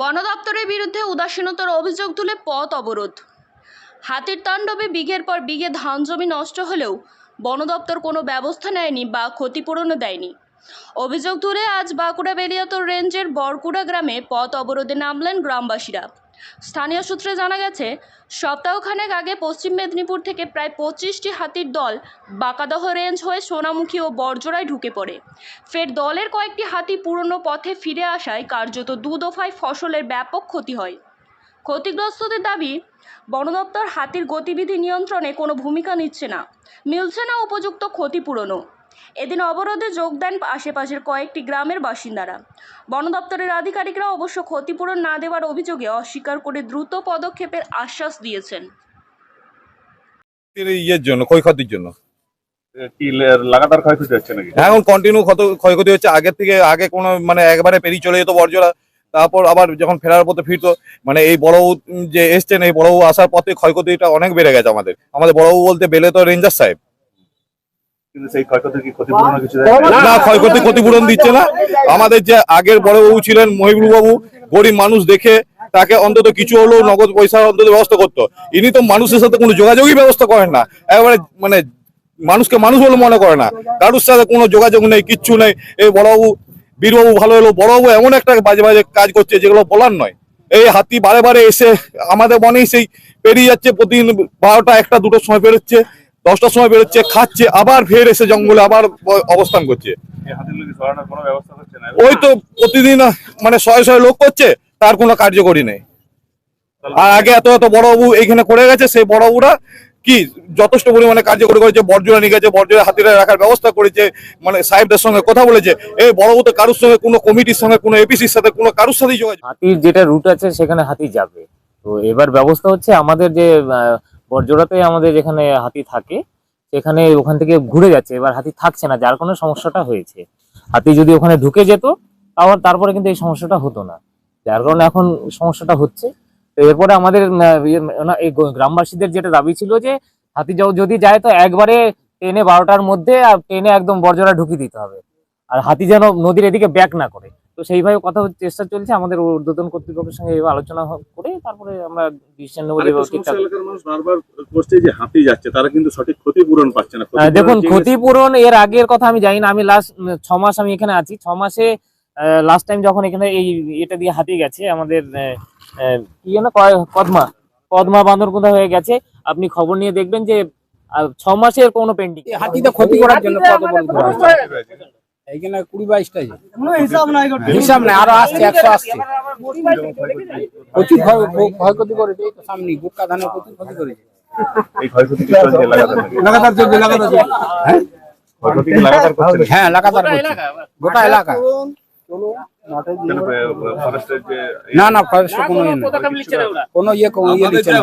বন দপ্তরের বিরুদ্ধে উদাসীনতার অভিযোগ তুলে পথ অবরোধ। হাতির তাণ্ডবে বিঘের পর বিঘে ধান জমি নষ্ট হলেও বন দপ্তর কোনো ব্যবস্থা নেয়নি বা ক্ষতিপূরণও দেয়নি। অভিযোগ তুলে আজ বাঁকুড়া বেলিয়াতর রেঞ্জের বরকুড়া গ্রামে পথ অবরোধে নামলেন গ্রামবাসীরা। স্থানীয় সূত্রে জানা গেছে, সপ্তাহখানেক আগে পশ্চিম মেদিনীপুর থেকে প্রায় পঁচিশটি হাতির দল বাঁকাদহ রেঞ্জ হয়ে সোনামুখী ও বর্জরায় ঢুকে পড়ে। ফের দলের কয়েকটি হাতি পুরনো পথে ফিরে আসায় কার্যত দু দফায় ফসলের ব্যাপক ক্ষতি হয়। ক্ষতিগ্রস্তদের দাবি, বন দপ্তর হাতির গতিবিধি নিয়ন্ত্রণে কোনো ভূমিকা নিচ্ছে না। মিলছে না উপযুক্ত ক্ষতিপূরণও। এদিন অবরোধে যোগ দেন আশেপাশের কয়েকটি গ্রামের বাসিন্দারা। বন দপ্তরের আধিকারিকরা অবশ্য ক্ষতিপূরণ না দেওয়ার অভিযোগে অস্বীকার করে দ্রুত পদক্ষেপের আশ্বাস দিয়েছেন। এর ইয়ের জন্য ক্ষয়ক্ষতির জন্য। কি লাগাতার ক্ষয়ক্ষতি হচ্ছে নাকি? এখন কন্টিনিউ ক্ষত ক্ষয়ক্ষতি হচ্ছে। আগের থেকে আগে কোনো মানে একবারে পেরিয়ে চলে যেত বর্জরা তারপর আবার যখন ফেরার পথে ফিরতো মানে এই বড়বাবু যে এসছেন এই বড়বাবু আসার পথে ক্ষয়ক্ষতিটা অনেক বেড়ে গেছে আমাদের। আমাদের বড়বাবু বলতে বেলে তো রেঞ্জার সাহেব। কিন্তু সেই ক্ষয়ক্ষতির কি ক্ষতিপূরণ কিছু না? না? ক্ষয়ক্ষতি ক্ষতিপূরণ দিচ্ছে না। আমাদের যে আগের বড়বাবু ছিলেন মহিবুল বাবু গরিব মানুষ দেখে তাকে অন্তত কিছু হলেও নগদ পয়সার অন্তত ব্যবস্থা করতো। ইনি তো মানুষের সাথে কোনো যোগাযোগই ব্যবস্থা করেন না। একেবারে মানে মানুষকে মানুষ বলে মনে করে না। কারুর সাথে কোনো যোগাযোগ নেই কিচ্ছু নেই। এই বড়বাবু বীরবাবু ভালো হলো। বড়বাবু এমন একটা বাজে বাজে কাজ করছে যেগুলো বলার নয়। এই হাতি বারে বারে এসে আমাদের মনেই সেই পেরিয়ে যাচ্ছে। প্রতিদিন বারোটা একটা দুটোর সময় বেরোচ্ছে। দশটার সময় বেরোচ্ছে খাচ্ছে আবার ফের এসে জঙ্গলে আবার অবস্থান করছে। এই হাতির লোক সরানোর কোনো ব্যবস্থা হচ্ছে না? ওই তো প্রতিদিন মানে শয়ে শয়ে লোক করছে তার কোনো কার্যকরী নেই। আর আগে এত এত বড়বাবু এইখানে করে গেছে সেই বড়বাবুরা কি যথেষ্ট পরিমাণে কার্যকরী করেছে বর্জনা নিয়ে গেছে বর্জনা হাতিরা রাখার ব্যবস্থা করেছে মানে সাহেবদের সঙ্গে কথা বলেছে। এই বড়বাবু তো কারোর সঙ্গে কোনো কমিটির সঙ্গে কোনো এপিসির সাথে কোনো কারোর সাথেই যোগাযোগ হাতির যেটা রুট আছে সেখানে হাতি যাবে। তো এবার ব্যবস্থা হচ্ছে আমাদের যে আহ, বরজোড়াতে আমাদের যেখানে হাতি থাকে সেখানে ওখান থেকে ঘুরে যাচ্ছে। এবার হাতি থাকছে না যার কারণে সমস্যাটা হয়েছে। হাতি যদি ওখানে ঢুকে যেত তাহলে তারপরে কিন্তু এই সমস্যাটা হতো না। যার কারণে এখন সমস্যাটা হচ্ছে। তো এরপরে আমাদের ইয়ে, এই গ্রামবাসীদের যেটা দাবি ছিল যে হাতি যদি যায় তো একবারে ট্রেনে বারোটার মধ্যে আর ট্রেনে একদম বরজোড়া ঢুকিয়ে দিতে হবে। আর হাতি যেন নদীর এদিকে ব্যাক না করে। তো সেইভাবে কথা হচ্ছে- চেষ্টা চলছে। আমাদের ঊর্ধ্বতন কর্তৃপক্ষের সঙ্গে এইভাবে আলোচনা করে তারপরে আমরা ডিসিশন নেব বারবার করছে যে হাতি যাচ্ছে তারা কিন্তু সঠিক ক্ষতিপূরণ পাচ্ছে না। দেখুন ক্ষতিপূরণ এর আগের কথা আমি জানি না। আমি লাস্ট ছ মাস আমি এখানে আছি। ছ মাসে লাস্ট টাইম যখন এখানে এই এটা দিয়ে হাতি গেছে আমাদের আহ, আহ, কি যেন কদমা কদমা বান্দরকুন্দা হয়ে গেছে। আপনি খবর নিয়ে দেখবেন যে ছ মাসের কোনো পেন্ডিং হাতিতে ক্ষতি করার জন্য এইখানে কুড়ি বাইশটা হিসাব নাই আরও আসছে একশো আসছে। প্রচুর ক্ষয়- ক্ষয়- ক্ষয়ক্ষতি করেছে এই তো সামনে গুটকা ধানের প্রচুর ক্ষতি করেছে। লাগাতার চলছে লাগাতার চলছে। হ্যাঁ? লাগাতার করছে? নাকি? হ্যাঁ গোটা এলাকা? যে না না ফরেস্ট কোনো ইয়ে কোনো ইয়ে ইয়ে